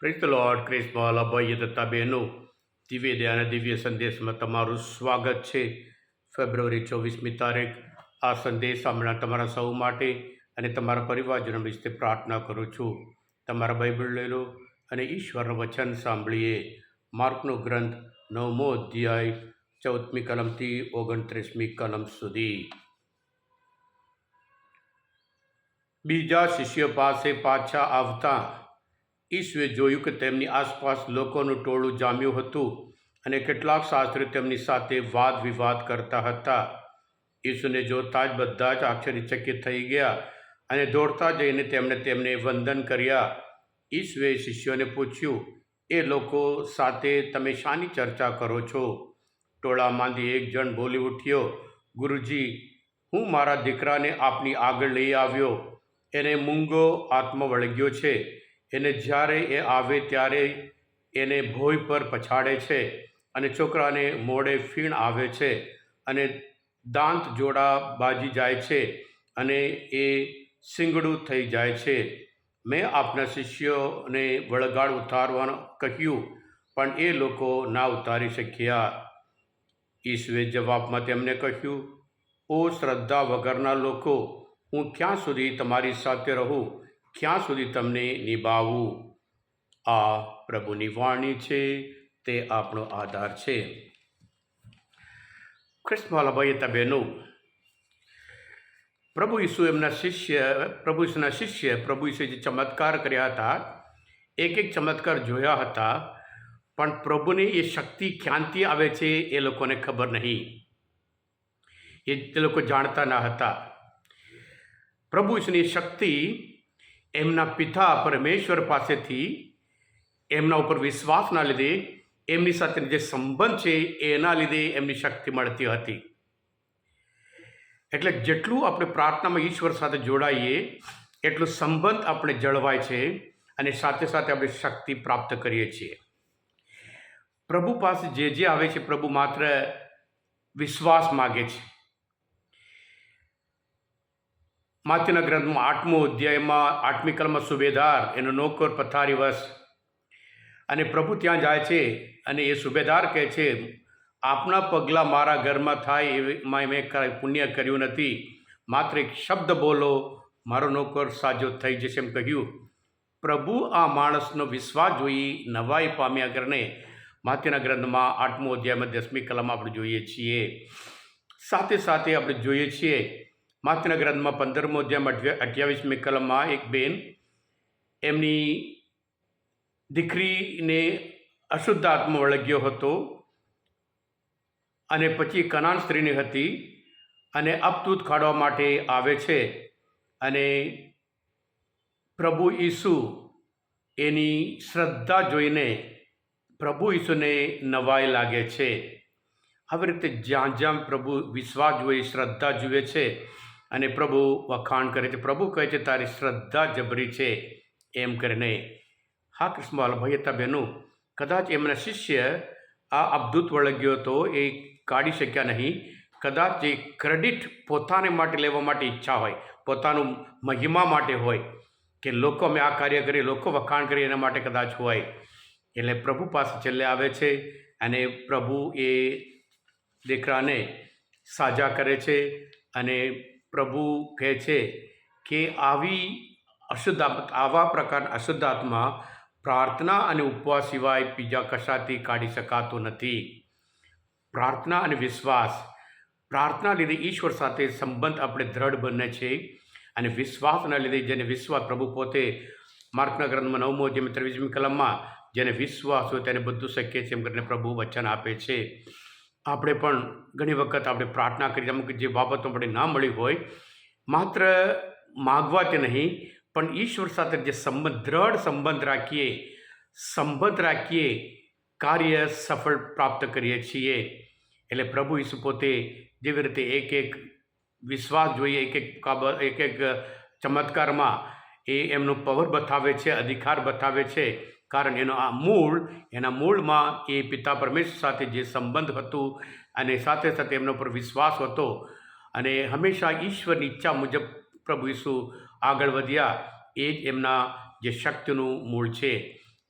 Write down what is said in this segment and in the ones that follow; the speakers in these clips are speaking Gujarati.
પ્રેઝ ધ લોર્ડ ક્રિસ્મલ અભય દત્તા બહેનો દિવ્ય અને દિવ્ય સંદેશમાં તમારું સ્વાગત છે ફેબ્રુઆરી ચોવીસમી તારીખ. આ સંદેશ હમણાં તમારા સૌ માટે અને તમારા પરિવારજનો વિશે પ્રાર્થના કરું છું. તમારા બાઇબલ લઈ લો અને ઈશ્વરનું વચન સાંભળીએ. માર્કનો ગ્રંથ નવમો અધ્યાય, ચૌદમી કલમથી ઓગણત્રીસમી કલમ સુધી. બીજા શિષ્યો પાસે પાછા આવતા ઈસુએ જોયું કે તેમની આસપાસ લોકોનું ટોળું જામ્યું હતું અને કેટલાક શાસ્ત્રીઓ તેમની સાથે વાદ વિવાદ કરતા હતા. ઈસુને જોતા જ બધા જ આશ્ચર્યચકિત થઈ ગયા અને દોડતા જઈને તેમણે તેમને વંદન કર્યા. ઈશ્વે શિષ્યોને પૂછ્યું, એ લોકો સાથે તમે શાની ચર્ચા કરો છો? ટોળામાંથી એક જણ બોલી ઉઠ્યો, ગુરુજી, હું મારા દીકરાને આપની આગળ લઈ આવ્યો. એને મૂંગો આત્મા વળગ્યો છે. એને જ્યારે એ આવે ત્યારે એને ભોય પર પછાડે છે અને છોકરાને મોડે ફીણ આવે છે અને દાંત જોડા બાજી જાય છે અને એ સિંગડું થઈ જાય છે. મેં આપના શિષ્યોને વળગાડ ઉતારવાનું કહ્યું, પણ એ લોકો ના ઉતારી શક્યા. ઈશ્વે જવાબમાં તેમને કહ્યું, ઓ શ્રદ્ધા વગરના લોકો, હું ક્યાં સુધી તમારી સાથે રહું? ક્યાં સુધી તમને નિભાવવું? આ પ્રભુની વાણી છે, તે આપણો આધાર છે. ખ્રિસ્તમાલા તબેનો પ્રભુ ઈસુ એમના શિષ્ય, પ્રભુ ઈસુના શિષ્ય, પ્રભુ ઈસુએ જે ચમત્કાર કર્યા હતા, એક એક ચમત્કાર જોયા હતા, પણ પ્રભુની એ શક્તિ ક્યાંથી આવે છે એ લોકોને ખબર નહીં. એ લોકો જાણતા ન હતા. પ્રભુ ઈશ્વરની શક્તિ એમના પિતા પરમેશ્વર પાસેથી એમના ઉપર વિશ્વાસના લીધે એમની સાથેનો જે સંબંધ છે, એના લીધે એમની શક્તિ મળતી હતી. એટલે જેટલું આપણે પ્રાર્થનામાં ઈશ્વર સાથે જોડાઈએ, એટલું સંબંધ આપણે જળવાય છે અને સાથે સાથે આપણે શક્તિ પ્રાપ્ત કરીએ છીએ. પ્રભુ પાસે જે જે આવે છે, પ્રભુ માત્ર વિશ્વાસ માગે છે. માત્યના ગ્રંથમાં આઠમો અધ્યાયમાં આઠમી કલમાં સુબેદાર એનો નોકર પથારી વસ. અને પ્રભુ ત્યાં જાય છે અને એ સુબેદાર કહે છે, આપના પગલાં મારા ઘરમાં થાય એમાં મેં પુણ્ય કર્યું નથી. માત્ર એક શબ્દ બોલો, મારો નોકર સાજો થઈ જશે. એમ કહ્યું. પ્રભુ આ માણસનો વિશ્વાસ જોઈ નવાઈ પામ્યા કરને માત્યના ગ્રંથમાં આઠમો અધ્યાયમાં દસમી કલમ આપણે જોઈએ છીએ. સાથે સાથે આપણે જોઈએ છીએ માત્યના ગ્રંથમાં પંદરમો અધ્યાયમાં અઠ્યા અઠ્યાવીસમી કલમમાં એક બેન એમની દીકરીને અશુદ્ધ આત્મા વળગ્યો હતો અને પછી કનાન સ્ત્રીની હતી અને અપતૂત કાઢવા માટે આવે છે અને પ્રભુ ઈસુ એની શ્રદ્ધા જોઈને પ્રભુ ઈસુને નવાઈ લાગે છે. આવી રીતે જ્યાં જ્યાં પ્રભુ વિશ્વાસ જુએ, શ્રદ્ધા જુએ છે અને પ્રભુ વખાણ કરે છે. પ્રભુ કહે છે, તારી શ્રદ્ધા જબરી છે. એમ કરીને. હા કૃષ્ણવાલ ભાઈ હતા બહેનો કદાચ એમના શિષ્ય આ અબદૂત વળગ્યો હતો એ કાઢી શક્યા નહીં. કદાચ એ ક્રેડિટ પોતાને માટે લેવા માટે ઈચ્છા હોય, પોતાનું મહિમા માટે હોય, કે લોકો અમે આ કાર્ય કરીએ, લોકો વખાણ કરીએ એના માટે કદાચ હોય. એટલે પ્રભુ પાસે છેલ્લે આવે છે અને પ્રભુ એ દીકરાને સાજા કરે છે અને પ્રભુ કહે છે કે આવી અશુદ્ધ આવા પ્રકારના અશુદ્ધ આત્મા પ્રાર્થના અને ઉપવાસ સિવાય બીજા કશાથી કાઢી શકાતો નથી. પ્રાર્થના અને વિશ્વાસ. પ્રાર્થના લીધે ઈશ્વર સાથે સંબંધ આપણે દ્રઢ બને છે અને વિશ્વાસના લીધે જેને વિશ્વાસ પ્રભુ પોતે માર્કના ગ્રંથમાં નવમો જેમ ત્રેવીસમી કલમમાં જેને વિશ્વાસ હોય તેને બધું શક્ય છે એમ કરીને પ્રભુ વચન આપે છે. આપણે પણ ઘણી વખત આપણે પ્રાર્થના કરી અમુક જે બાબતો આપણે ના મળી હોય, માત્ર માગવા તે નહીં, પણ ઈશ્વર સાથે જે સંબંધ, દ્રઢ સંબંધ રાખીએ સંબંધ રાખીએ, કાર્ય સફળ પ્રાપ્ત કરીએ છીએ. એટલે પ્રભુ ઈસુ પોતે જેવી રીતે એક એક વિશ્વાસ જોઈએ, એક એક કાબત એક એક ચમત્કારમાં એ એમનો પવર બતાવે છે, અધિકાર બતાવે છે. કારણ એનો આ મૂળ, એના મૂળમાં એ પિતા પરમેશ્વર સાથે જે સંબંધ હતું અને સાથે સાથે એમના પર વિશ્વાસ હતો અને હંમેશા ઈશ્વરની ઈચ્છા મુજબ પ્રભુ ઈસુ આગળ વધ્યા, એ જ એમના જે શક્તિનું મૂળ છે.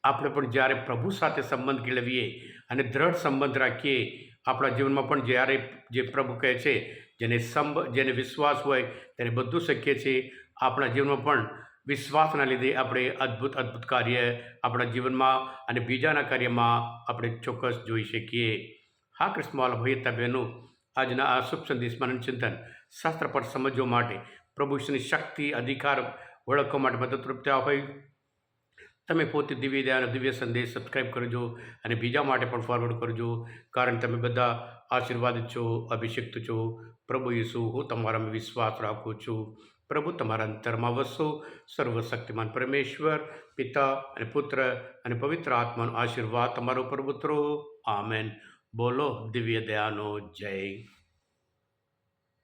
આપણે પણ જ્યારે પ્રભુ સાથે સંબંધ કેળવીએ અને દ્રઢ સંબંધ રાખીએ, આપણા જીવનમાં પણ જ્યારે જે પ્રભુ કહે છે, જેને સંબ, જેને વિશ્વાસ હોય તેને બધું શક્ય છે. આપણા જીવનમાં પણ વિશ્વાસના લીધે આપણે અદ્ભુત અદ્ભુત કાર્ય આપણા જીવનમાં અને બીજાના કાર્યમાં આપણે ચોક્કસ જોઈ શકીએ. હા કૃષ્ણવાલ હોય બહેનો, આજના આ શુભ સંદેશમાં ચિંતન શાસ્ત્ર પર સમજવા માટે પ્રભુ ઈશ્વરની શક્તિ, અધિકાર, ઓળખવા માટે મદદરૂપ થયા હોય. તમે પોતે દિવ્ય દયાનો દિવ્ય સંદેશ સબસ્ક્રાઈબ કરજો અને બીજા માટે પણ ફોરવર્ડ કરજો, કારણ તમે બધા આશીર્વાદિત છો, અભિષિક્ત છો. પ્રભુ ઈસુ, હું તમારામાં વિશ્વાસ રાખું છું. પ્રભુ, તમારા અંતરમાં વસો. સર્વશક્તિમાન પરમેશ્વર, પિતા અને પુત્ર અને પવિત્ર આત્માનો આશીર્વાદ તમારો પર ઉતરો. આમેન. બોલો, દિવ્ય દયાનો જય.